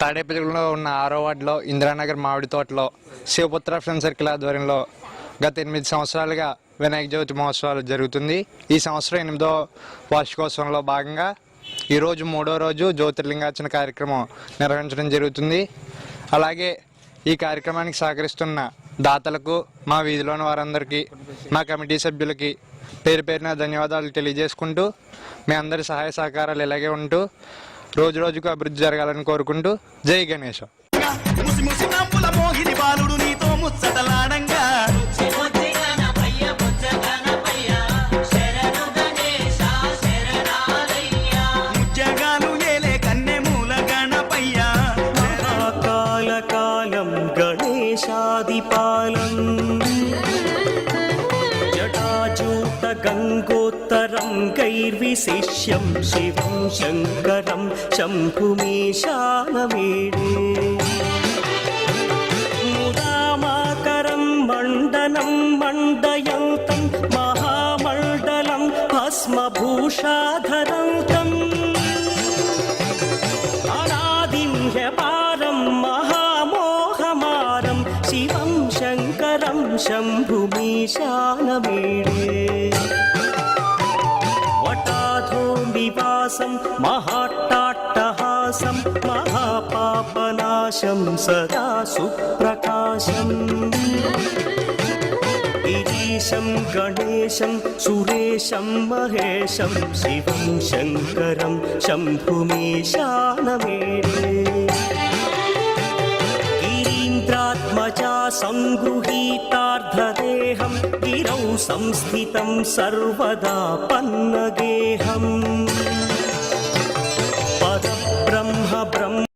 తాడేపల్లిలో ఉన్న ఆరో వార్డులో ఇందిరానగర్ మామిడి తోటలో శివపుత్ర ఫ్రెండ్ సర్కిల్ ఆధ్వర్యంలో గత ఎనిమిది సంవత్సరాలుగా వినాయక చవితి మహోత్సవాలు జరుగుతుంది. ఈ సంవత్సరం ఎనిమిదో వార్షికోత్సవంలో భాగంగా ఈరోజు మూడో రోజు జ్యోతిర్లింగార్చన కార్యక్రమం నిర్వహించడం జరుగుతుంది. అలాగే ఈ కార్యక్రమానికి సహకరిస్తున్న దాతలకు మా వీధిలోని వారందరికీ మా కమిటీ సభ్యులకి పేరు పేరున ధన్యవాదాలు తెలియజేసుకుంటూ మీ అందరి సహాయ సహకారాలు ఇలాగే ఉంటూ రోజు రోజుకు అభివృద్ధి జరగాలని కోరుకుంటూ జై గణేష్ ముసి పాలం జటాజూత గంగోత్తరం గైర్విశిష్యం శివం శంకరం శంభుమీశానమేడే ముదామాకరం మండనం మండయంతం మహామండలం భస్మభూషాధరంతం అనాదిం शम्भुमेशानवेणे वटाधोम्बिवासं महाट्टाट्टहासं महापापनाशं सदा सुप्रकाशम् गिरीशं गणेशं सुरेशं महेशं शिवं शङ्करं शम्भुमेशानवेणे శంకరం శంభుమీశానమేడే గిరీంద్రాత్మజా సంగృహీతార్ధదేహం గిరౌ